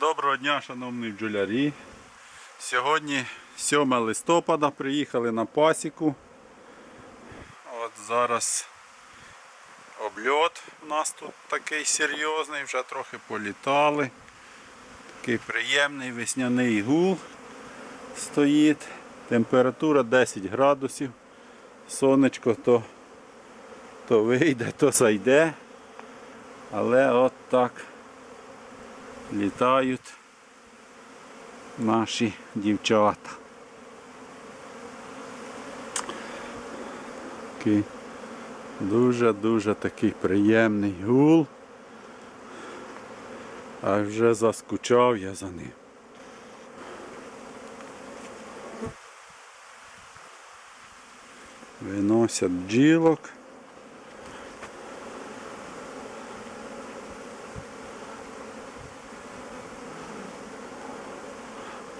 Доброго дня, шановні бджолярі. Сьогодні 7 листопада приїхали на пасіку. От зараз обльот у нас тут такий серйозний, вже трохи політали. Такий приємний весняний гул стоїть. Температура 10 градусів. Сонечко то, то вийде, то зайде. Але от так літають наші дівчата. Дуже-дуже такий приємний гул. А вже заскучав я за ним. Виносять бджілок.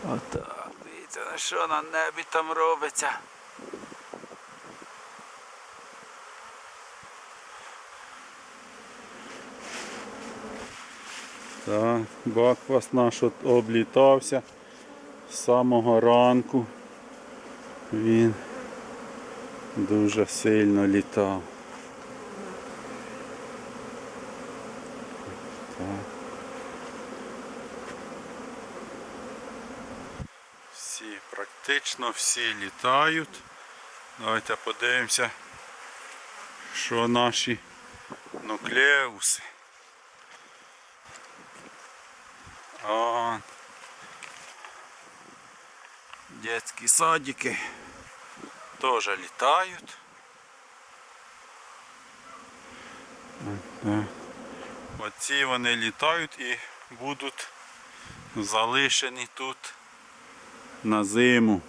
Отак, дивіться, на що на небі там робиться. Так, баквас наш от облітався з самого ранку. Він дуже сильно літав. Так. Всі, практично всі літають. Давайте подивимося, що наші нуклеуси. Детські садики теж літають. Оці вони літають і будуть залишені тут на зиму.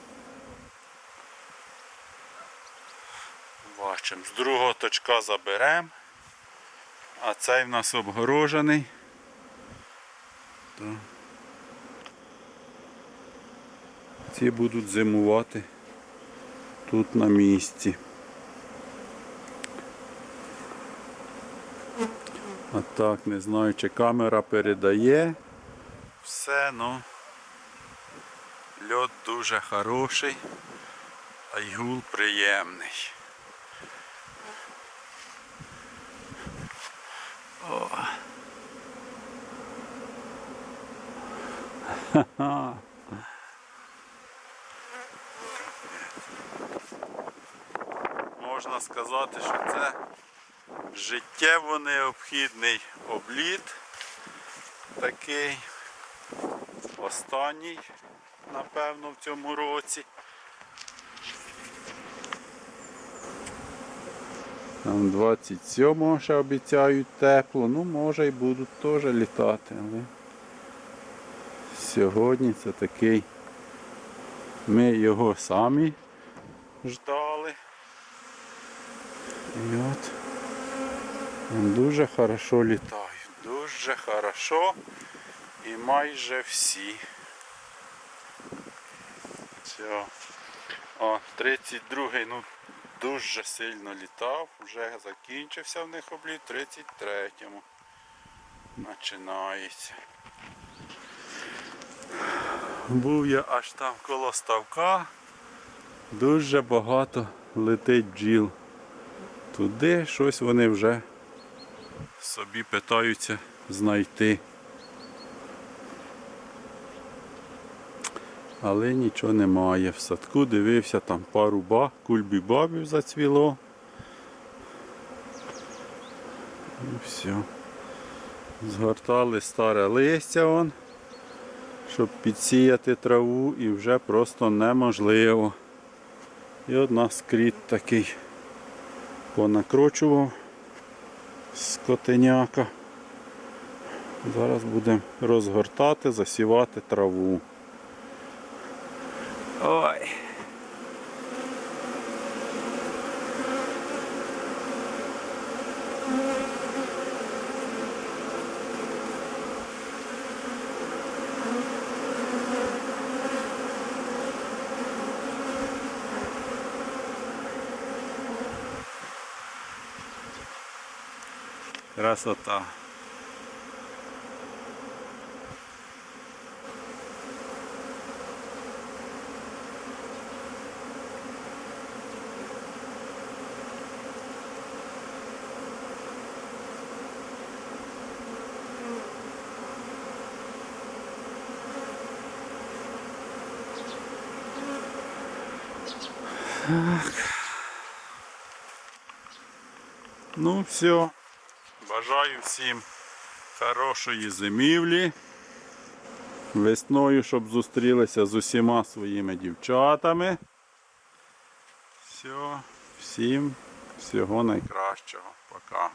З другого точка заберемо, а цей в нас обгорожений. Так. Ці будуть зимувати тут на місці. А так, не знаю, чи камера передає все, ну льот дуже хороший, а й гул приємний. Можна сказати, що це життєво необхідний обліт. Такий останній, напевно, в цьому році. Там 27-го ще обіцяють тепло, ну може і будуть теж літати, але сьогодні це такий. Ми його самі ждали. І от він дуже хорошо літають. Дуже хорошо і майже всі. Все. О, 32-й, ну дуже сильно літав, вже закінчився в них обліт, 33-му. Починається. Був я аж там коло ставка. Дуже багато летить бджіл. Туди щось вони вже собі питаються знайти. Але нічого немає. В садку дивився там пару ба, кульбі-бабів зацвіло. І все. Згортали старе листя он, щоб підсіяти траву і вже просто неможливо. І от нас кріт такий понакручував скотеняка. Зараз будемо розгортати, засівати траву. Ой. Красота. Так. Ну все. Бажаю всім хорошої зимівлі. Весною, щоб зустрілися з усіма своїми дівчатами. Все, всім всього найкращого. Пока.